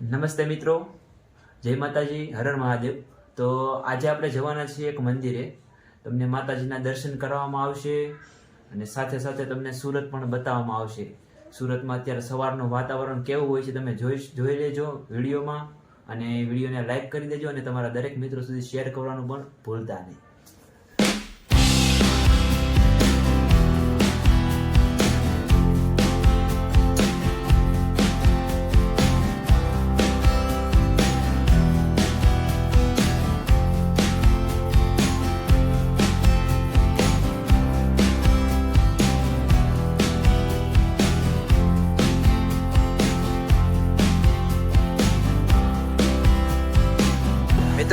નમસ્તે મિત્રો. જય માતાજી. હર હર મહાદેવ. તો આજે આપણે જવાના છીએ એક મંદિરે. તમને માતાજીના દર્શન કરવામાં આવશે અને સાથે સાથે તમને સુરત પણ બતાવવામાં આવશે. સુરતમાં અત્યારે સવારનું વાતાવરણ કેવું હોય છે તમે જોઈ જોઈ લેજો વિડીયોમાં. અને વિડીયોને લાઇક કરી દેજો અને તમારા દરેક મિત્રો સુધી શેર કરવાનું પણ ભૂલતા નહીં.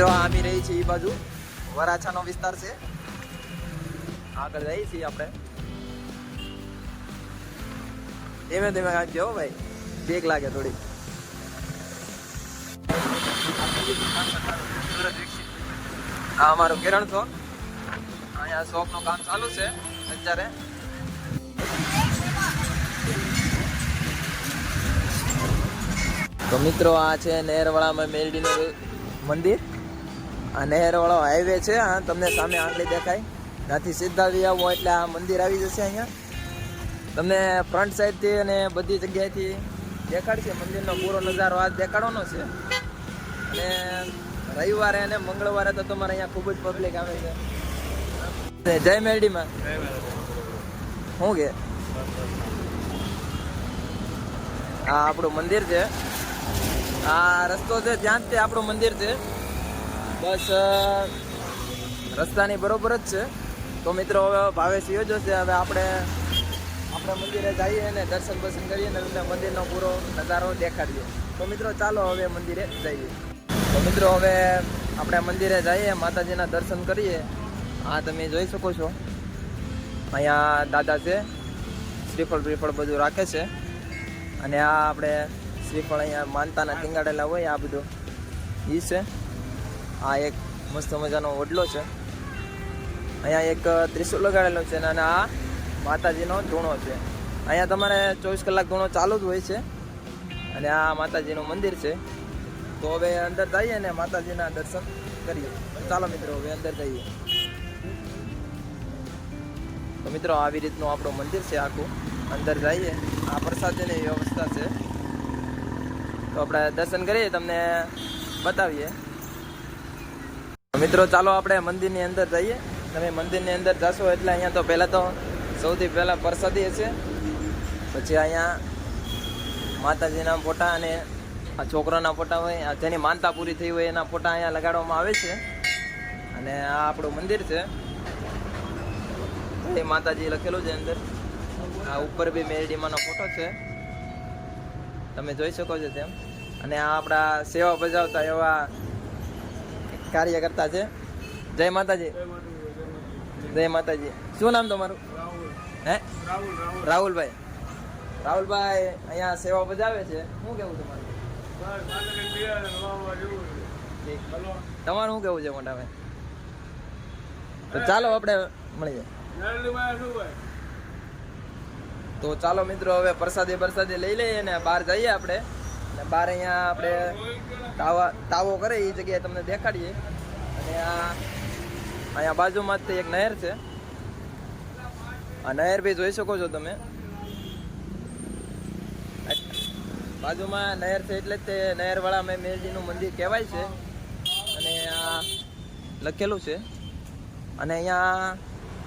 મિત્રો આમી રહી છે એ બાજુ. વરાછાનો વિસ્તાર છે. આગળ જઈએ છીએ આપણે. ધીમે ધીમે હો ભાઈ બેગ લાગે થોડી આ અમારું કિરણ શોપ અહીંયા શોપનું કામ ચાલુ છે અત્યારે. તો મિત્રો, આ છે નહેરવાળામાં મેલડીનું મંદિર. આ નહેરવાળો હાઈવે છે હા તમને સામે આંગળી દેખાય. ત્યાંથી સીધા બી આવો એટલે આ મંદિર આવી જશે અહીંયા. તમને ફ્રન્ટ સાઈડથી અને બધી જગ્યાએથી દેખાડશે. મંદિરનો પૂરો નજારો આ દેખાડવાનો છે. અને રવિવારે અને મંગળવારે તો તમારે અહીંયા ખૂબ જ પબ્લિક આવે છે. જય મેરડીમાં. શું કે? આ આપણું મંદિર છે. આ રસ્તો છે ત્યાં જ તે આપણું મંદિર છે. બસ રસ્તાની બરોબર જ છે. તો મિત્રો, હવે ભાવેશ યોજો છે. હવે આપણે આપણે મંદિરે જઈએ અને દર્શન બર્શન કરીએ ને તમને મંદિરનો પૂરો નજારો દેખાડીએ. તો મિત્રો, ચાલો હવે મંદિરે જઈએ. તો મિત્રો, હવે આપણે મંદિરે જઈએ, માતાજીના દર્શન કરીએ. આ તમે જોઈ શકો છો. અહીંયા દાદા છે. શ્રીફળ બ્રીફળ બધું રાખે છે. અને આ આપણે શ્રીફળ અહીંયા માનતાના ટીંગાડેલા હોય, આ બધું. એ છે. આ એક મસ્ત મજાનો ઓડલો છે. અહીંયા એક ત્રિશુલ લગાડેલો છે અને આ માતાજીનો ધૂણો છે. અહીંયા તમારે ચોવીસ કલાક ધૂણો ચાલુ જ હોય છે. અને આ માતાજીનું મંદિર છે. તો હવે અંદર જઈએ ને માતાજીના દર્શન કરીએ. ચાલો મિત્રો, હવે અંદર જઈએ. તો મિત્રો, આવી રીતનું આપણું મંદિર છે આખું. અંદર જઈએ. આ પ્રસાદની વ્યવસ્થા છે. તો આપણે દર્શન કરીએ, તમને બતાવીએ. મિત્રો, ચાલો આપણે મંદિરની અંદર જઈએ. તમે મંદિરની અંદર જશો એટલે અહીંયા તો પહેલાં તો સૌથી પહેલાં પ્રસાદી હશે. પછી અહીંયા માતાજીના ફોટા અને આ છોકરાના ફોટા હોય જેની માનતા પૂરી થઈ હોય એના ફોટા અહીંયા લગાડવામાં આવે છે. અને આ આપણું મંદિર છે. એ માતાજી લખેલું છે અંદર. આ ઉપર બી મેરડીમાંનો ફોટો છે. તમે જોઈ શકો છો તેમ. અને આ આપણા સેવા બજાવતા એવા કાર્યકર્તા છે. જય માતાજી. જય માતાજી. શું નામ તમારું? હે? રાહુલભાઈ. રાહુલભાઈ અહીંયા સેવા બજાવે છે. શું કેવું તમારું. તમારું શું કેવું છે મોટા ભાઈ? તો ચાલો આપણે મળીએ તો ચાલો મિત્રો, હવે પ્રસાદી પ્રસાદી લઈ લઈએ અને બહાર જઈએ આપણે. અને બહાર અહીંયા આપણે તાવા તાવો કરે એ જગ્યાએ તમને દેખાડીએ. અને આ અહીંયા બાજુમાં જ એક નહેર છે. આ નહેર બી જોઈ શકો છો તમે. બાજુમાં નહેર છે એટલે જ તે નહેરવાળા મેં મેરજીનું મંદિર કહેવાય છે. અને આ લખેલું છે. અને અહીંયા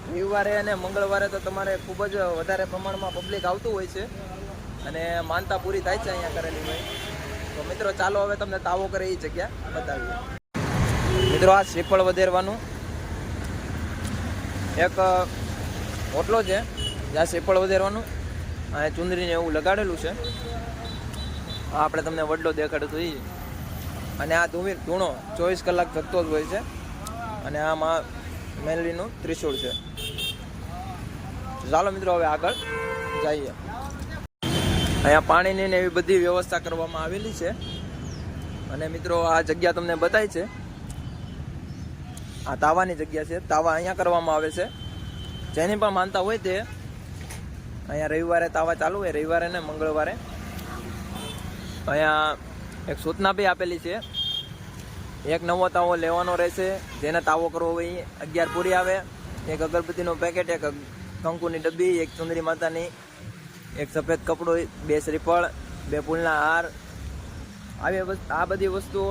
રવિવારે અને મંગળવારે તો તમારે ખૂબ જ વધારે પ્રમાણમાં પબ્લિક આવતું હોય છે. અને માનતા પૂરી થાય છે અહીંયા કરેલી હોય. તો મિત્રો, ચાલો હવે તમને તાવો કરે એ જગ્યા બતાવીએ. મિત્રો, આ શ્રીફળ વધેરવાનું. એક હોટલો છે, જ્યાં શ્રીફળ વધેરવાનું. અને ચુંદરીને એવું લગાડેલું છે. આપણે તમને વડલો દેખાડ્યો તો એ અને આ ધૂમી ધૂણો, ચોવીસ કલાક જગતો જ હોય છે. અને આમાં મેલડીનું ત્રિશુળ છે. ચાલો મિત્રો, હવે આગળ જઈએ. અહીંયા પાણીની ને એવી બધી વ્યવસ્થા કરવામાં આવેલી છે. અને મિત્રો, આ જગ્યા તમને બતાવી છે. આ તાવાની જગ્યા છે. તાવા અહીંયા કરવામાં આવે છે. જેની પણ માનતા હોય તે અહીંયા રવિવારે તાવા ચાલુ હોય. રવિવારે ને મંગળવારે. અહીંયા એક સૂચના બી આપેલી છે. એક નવો તાવો લેવાનો રહેશે. જેને તાવો કરવો હોય અગિયાર પૂરી આવે. એક અગરબત્તીનું પેકેટ એક કંકુની ડબ્બી, એક ચુંદરી માતાની એક સફેદ કપડું, બે શ્રીફળ, બે ફૂલના હાર. આવી આ બધી વસ્તુઓ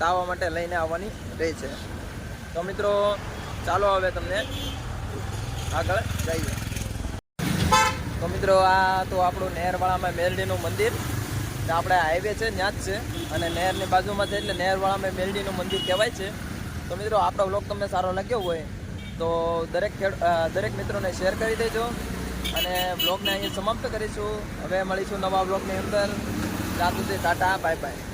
તાવા માટે લઈને આવવાની રહે છે. તો મિત્રો, ચાલો હવે તમને આગળ જઈએ. તો મિત્રો, આ તો આપણું નહેરવાળામાં મેરડીનું મંદિર. આપણે હાઈવે છે, ત્યાં જ છે. અને નહેરની બાજુમાં છે એટલે નહેરવાળામાં મેરડીનું મંદિર કહેવાય છે. તો મિત્રો, આપણો વ્લોગ તમને સારો લાગ્યો હોય, તો દરેક દરેક મિત્રોને શેર કરી દેજો. અને બ્લોગને અહીં સમાપ્ત કરીશું. હવે મળીશું નવા બ્લોગની અંદર. રાત સુધી ટાટા બાય બાય